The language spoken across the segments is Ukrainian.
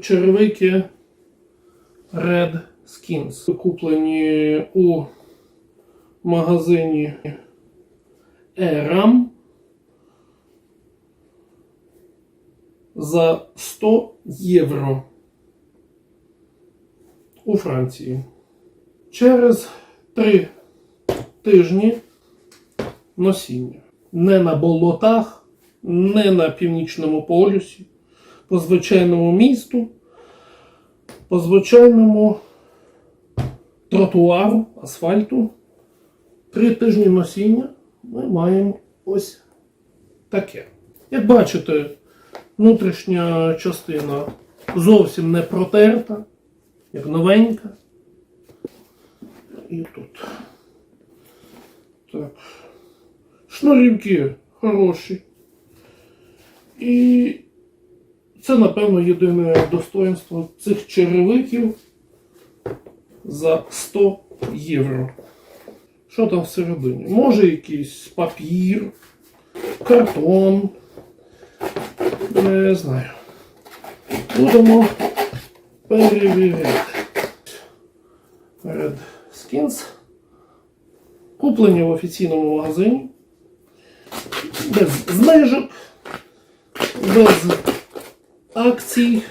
Черевики Red Skins. Куплені у магазині Eram за 100 євро у Франції. Через 3 тижні носіння. Не на болотах, не на північному полюсі, по звичайному місту, по звичайному тротуару, асфальту. Три тижні носіння ми маємо ось таке. Як бачите, внутрішня частина зовсім не протерта, як новенька. І тут. Так. Шнурівки хороші. І це, напевно, єдине достоинство цих черевиків за 100 євро. Що там всередині? Може якийсь папір, картон. Не знаю. Будемо перевіряти. Red Skins. Куплені в офіційному магазині. Без знижок, без акцій,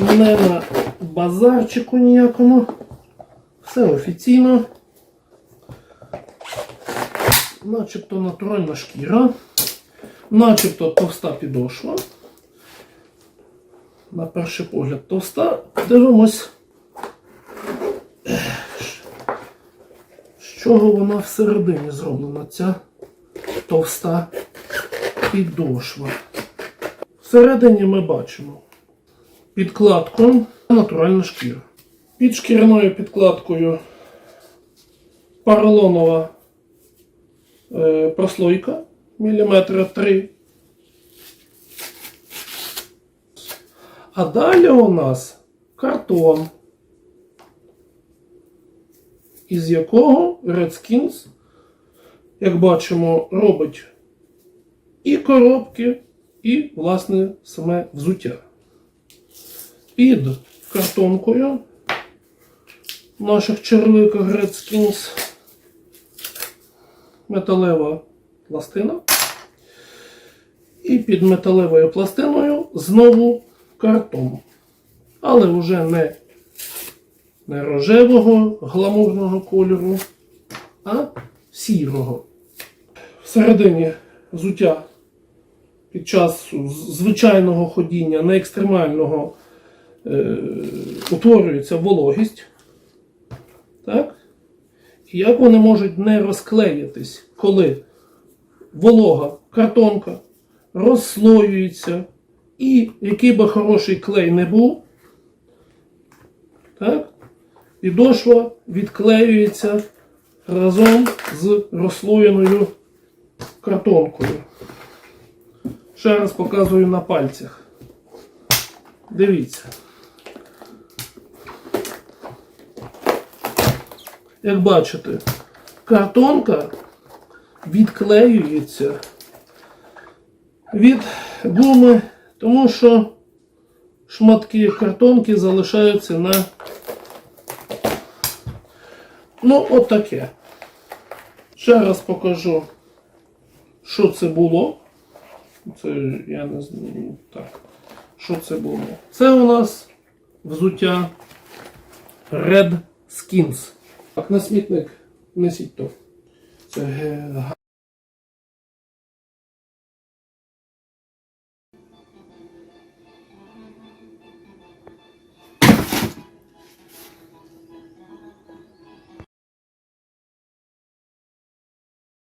не на базарчику ніякому. Все офіційно. Начебто натуральна шкіра, начебто товста підошва. На перший погляд товста. Дивимось, з чого вона всередині зроблена, ця товста підошва. Всередині ми бачимо підкладку натуральна шкіра. Під шкіряною підкладкою поролонова е, прослойка міліметра 3. А далі у нас картон, із якого Redskins, як бачимо, робить і коробки, і, власне, саме взуття. Під картонкою наших червиках Redskins металева пластина. І під металевою пластиною знову картон. Але вже не, не рожевого гламурного кольору, а сірого. Всередині взуття під час звичайного ходіння, не екстремального, е, утворюється вологість. Так? І як вони можуть не розклеїтись, коли волога картонка розслоюється, і який би хороший клей не був, так, підошва відклеюється разом з розслоєною картонкою. Ще раз показую на пальцях. Дивіться. Як бачите, картонка відклеюється від гуми, тому що шматки картонки залишаються на. Ну, от таке. Ще раз покажу, що це було. Це я не знаю. Так. Що це було? Це у нас взуття Red Skins. Так, на смітник несіть то. Це